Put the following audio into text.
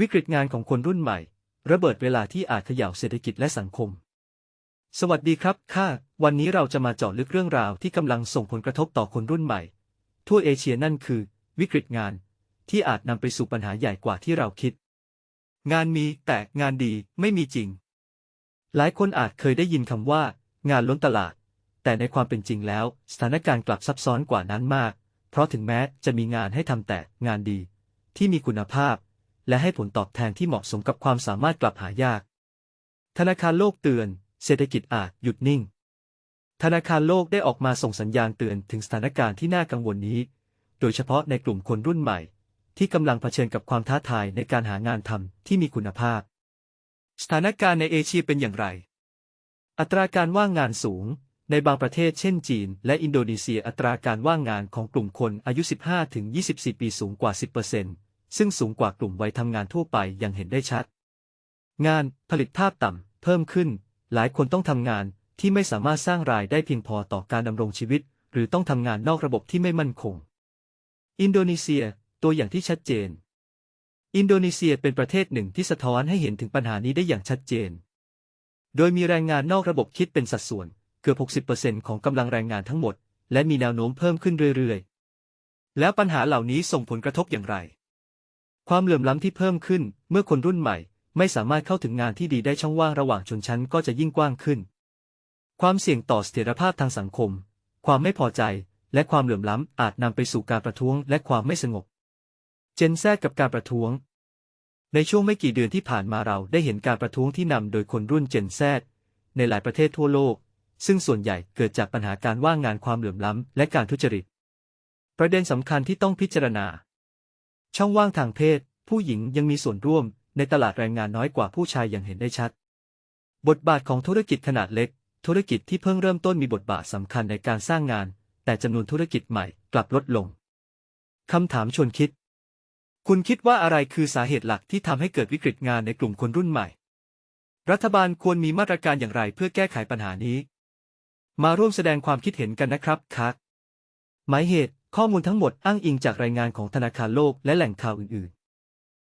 วิกฤตงานของคนรุ่นใหม่ ระเบิดเวลาที่อาจเขย่าเศรษฐกิจและสังคม สวัสดีครับ ค่ะ วันนี้เราจะมาเจาะลึกเรื่องราวที่กำลังส่งผลกระทบต่อคนรุ่นใหม่ ทั่วเอเชียนั่นคือ วิกฤตงาน ที่อาจนำไปสู่ปัญหาใหญ่กว่าที่เราคิด งานมีแต่งานดีไม่มีจริง หลายคนอาจเคยได้ยินคำว่า งานล้นตลาด แต่ในความเป็นจริงแล้ว สถานการณ์กลับซับซ้อนกว่านั้นมาก เพราะถึงแม้จะมีงานให้ทำแต่งานดี ที่มีคุณภาพ และให้ผลตอบแทนที่เหมาะสมกับความสามารถกลับหายาก ธนาคารโลกเตือน เศรษฐกิจอาจหยุดนิ่ง ธนาคารโลกได้ออกมาส่งสัญญาณเตือนถึงสถานการณ์ที่น่ากังวลนี้ โดยเฉพาะในกลุ่มคนรุ่นใหม่ ที่กำลังเผชิญกับความท้าทายในการหางานทำที่มีคุณภาพ สถานการณ์ในเอเชียเป็นอย่างไร อัตราการว่างงานสูงในบางประเทศเช่นจีน และอินโดนีเซียอัตราการว่างงานของกลุ่มคนอายุ 15-24 ปีสูงกว่า 10% ซึ่งสูงกว่ากลุ่มวัยทำงานทั่วไปอย่างเห็นได้ชัด งานผลิตภาพต่ำเพิ่มขึ้น หลายคนต้องทำงานที่ไม่สามารถสร้างรายได้เพียงพอต่อการดำรงชีวิต หรือต้องทำงานนอกระบบที่ไม่มั่นคง อินโดนีเซียตัวอย่างที่ชัดเจน อินโดนีเซียเป็นประเทศหนึ่งที่สะท้อนให้เห็นถึงปัญหานี้ได้อย่างชัดเจน โดยมีแรงงานนอกระบบคิดเป็นสัดส่วนเกือบ 60%ของกำลังแรงงานทั้งหมด และมีแนวโน้มเพิ่มขึ้นเรื่อยๆ แล้วปัญหาเหล่านี้ส่งผลกระทบอย่างไร ความเหลื่อมล้ำที่เพิ่มขึ้น เมื่อคนรุ่นใหม่ ไม่สามารถเข้าถึงงานที่ดีได้ช่องว่างระหว่างชนชั้นก็จะยิ่งกว้างขึ้น ความเสี่ยงต่อเสถียรภาพทางสังคม ความไม่พอใจ และความเหลื่อมล้ำอาจนำไปสู่การประท้วง และความไม่สงบ เจนแซกับการประท้วง ในช่วงไม่กี่เดือนที่ผ่านมาเราได้เห็นการประท้วงที่นำโดยคนรุ่นเจนแซในหลายประเทศทั่วโลก ซึ่งส่วนใหญ่เกิดจากปัญหาการว่างงานความเหลื่อมล้ำและการทุจริต ประเด็นสำคัญที่ต้องพิจารณา ช่องว่างทางเพศ ผู้หญิงยังมีส่วนร่วมในตลาดแรงงานน้อยกว่าผู้ชายอย่างเห็นได้ชัด บทบาทของธุรกิจขนาดเล็ก ธุรกิจที่เพิ่งเริ่มต้นมีบทบาทสำคัญในการสร้างงาน แต่จำนวนธุรกิจใหม่กลับลดลงคำถามชวนคิด คุณคิดว่าอะไรคือสาเหตุหลักที่ทำให้เกิดวิกฤตงานในกลุ่มคนรุ่นใหม่ รัฐบาลควรมีมาตรการอย่างไรเพื่อแก้ไขปัญหานี้ มาร่วมแสดงความคิดเห็นกันนะครับคักหมายเหตุ ข้อมูลทั้งหมดอ้างอิงจากรายงานของธนาคารโลกและแหล่งข่าวอื่น